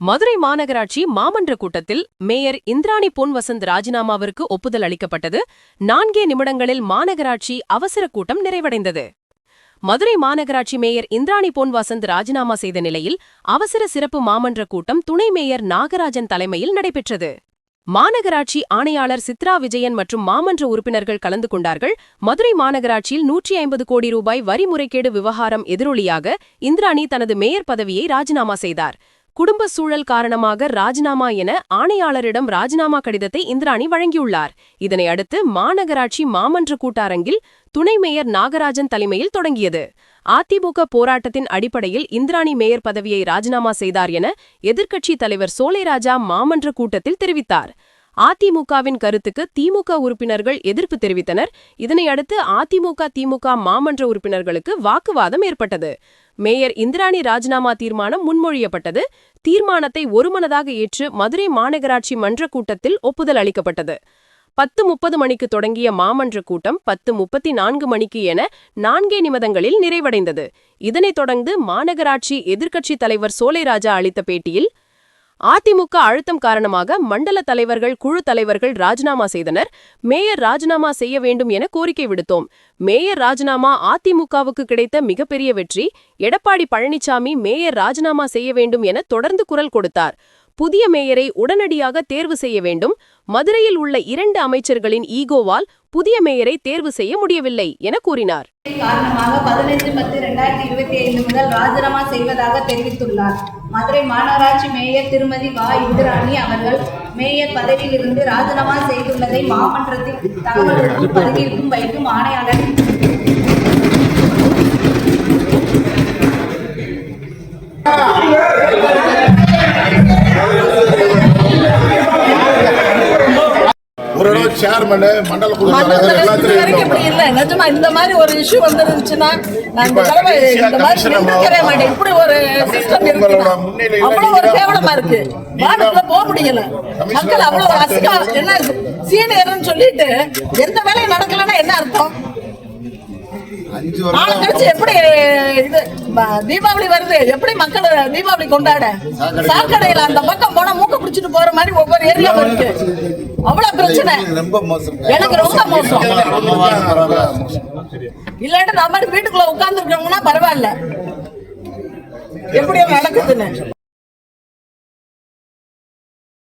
மதுரை மாநகராட்சி மாமன்ற கூட்டத்தில் மேயர் இந்திராணி பொன் வசந்த் ராஜினாமாவிற்கு ஒப்புதல் அளிக்கப்பட்டது. நான்கே நிமிடங்களில் மாநகராட்சி அவசர கூட்டம் நிறைவடைந்தது. மதுரை மாநகராட்சி மேயர் இந்திராணி பொன் வசந்த் ராஜினாமா செய்த நிலையில் அவசர சிறப்பு மாமன்ற கூட்டம் துணை மேயர் நாகராஜன் தலைமையில் நடைபெற்றது. மாநகராட்சி ஆணையாளர் சித்ரா விஜயன் மற்றும் மாமன்ற உறுப்பினர்கள் கலந்து கொண்டார்கள். மதுரை மாநகராட்சியில் நூற்றி ஐம்பது கோடி ரூபாய் வரி முறைகேடு விவகாரம் எதிரொலியாக இந்திராணி தனது மேயர் பதவியை ராஜினாமா செய்தார். குடும்ப சூழல் காரணமாக ராஜினாமா என ஆணையாளரிடம் ராஜினாமா கடிதத்தை இந்திராணி வழங்கியுள்ளார். இதனை அடுத்து மாநகராட்சி மாமன்ற கூட்டாரங்கில் துணை மேயர் நாகராஜன் தலைமையில் தொடங்கியது. அதிமுக போராட்டத்தின் அடிப்படையில் இந்திராணி மேயர் பதவியை ராஜினாமா செய்தார் என எதிர்க்கட்சி தலைவர் சோலைராஜா மாமன்ற கூட்டத்தில் தெரிவித்தார். அதிமுகவின் கருத்துக்கு திமுக உறுப்பினர்கள் எதிர்ப்பு தெரிவித்தனர். இதனையடுத்து அதிமுக திமுக மாமன்ற உறுப்பினர்களுக்கு வாக்குவாதம் ஏற்பட்டது. மேயர் இந்திராணி ராஜினாமா தீர்மானம் முன்மொழியப்பட்டது. தீர்மானத்தை ஒருமனதாக ஏற்று மதுரை மாநகராட்சி மன்ற கூட்டத்தில் ஒப்புதல் அளிக்கப்பட்டது. பத்து முப்பது மணிக்கு தொடங்கிய மாமன்ற கூட்டம் பத்து முப்பத்தி நான்கு மணிக்கு என நான்கே நிமிடங்களில் நிறைவடைந்தது. இதனைத் தொடர்ந்து மாநகராட்சி எதிர்க்கட்சித் தலைவர் சோலைராஜா அளித்த பேட்டியில் அதிமுக அழுத்தம் காரணமாக மண்டல தலைவர்கள் குழு தலைவர்கள் ராஜினாமா செய்தனர். மேயர் ராஜினாமா செய்ய வேண்டும் என கோரிக்கை விடுத்தோம். மேயர் ராஜினாமா அதிமுகவுக்கு கிடைத்த மிகப்பெரிய வெற்றி. எடப்பாடி பழனிசாமி மேயர் ராஜினாமா செய்ய வேண்டும் என தொடர்ந்து குரல் கொடுத்தார். புதிய மேயரை உடனடியாக தேர்வு செய்ய வேண்டும். மதுரையில் உள்ள இரண்டு அமைச்சர்களின் ஈகோவால் புதிய மேயரை தேர்வு செய்ய முடியவில்லை என கூறினார். காரணமாக பதினைந்து பத்து ரெண்டாயிரத்தி இருபத்தி ஐந்து முதல் ராஜினாமா செய்வதாக தெரிவித்துள்ளார். மதுரை மாநகராட்சி மேயர் திருமதி வா. இந்திராணி அவர்கள் மேயர் பதவியிலிருந்து ராஜினாமா செய்துள்ளதை மாமன்றத்தில் தகவலுக்கும் பதவியிற்கும் வைக்கும் ஆணையாளர் எல்லாத்துலயும் இல்ல. நிஜமா இந்த மாதிரி ஒரு இஷ்யூ வந்துருந்துச்சுன்னா இந்த தடவை இந்த மாதிரி கமிஷனர் நின்றுக்கவே மாட்டேன். இப்படி ஒரு சிஸ்டம் உங்களோட இருக்குன்னா முன்னிலையில அவ்வளவு ஒரு நீங்க கேவலமா இருக்கு. போக முடியல. மக்கள் அவ்வளவு ஒரு என்ன சீனியர்னு சொல்லிட்டு எந்த வேலையும் நடக்கலன்னா என்ன அர்த்தம்? எப்படி இது தீபாவளி வருது? எப்படி மக்கள் தீபாவளி கொண்டாட? சாக்கடையில அந்த பக்கம் போனா மூக்க பிடிச்சிட்டு போற மாதிரி ஒவ்வொரு ஏரியாவும் இருக்கு. அவ்வளவு பிரச்சனை. ரொம்ப மோசம். எனக்கு ரொம்ப மோசம். இல்லாட்டி நம்ம வீட்டுக்குள்ள உட்கார்ந்து இருக்கவங்கன்னா பரவாயில்ல. எப்படியோ நடக்குதுன்னு.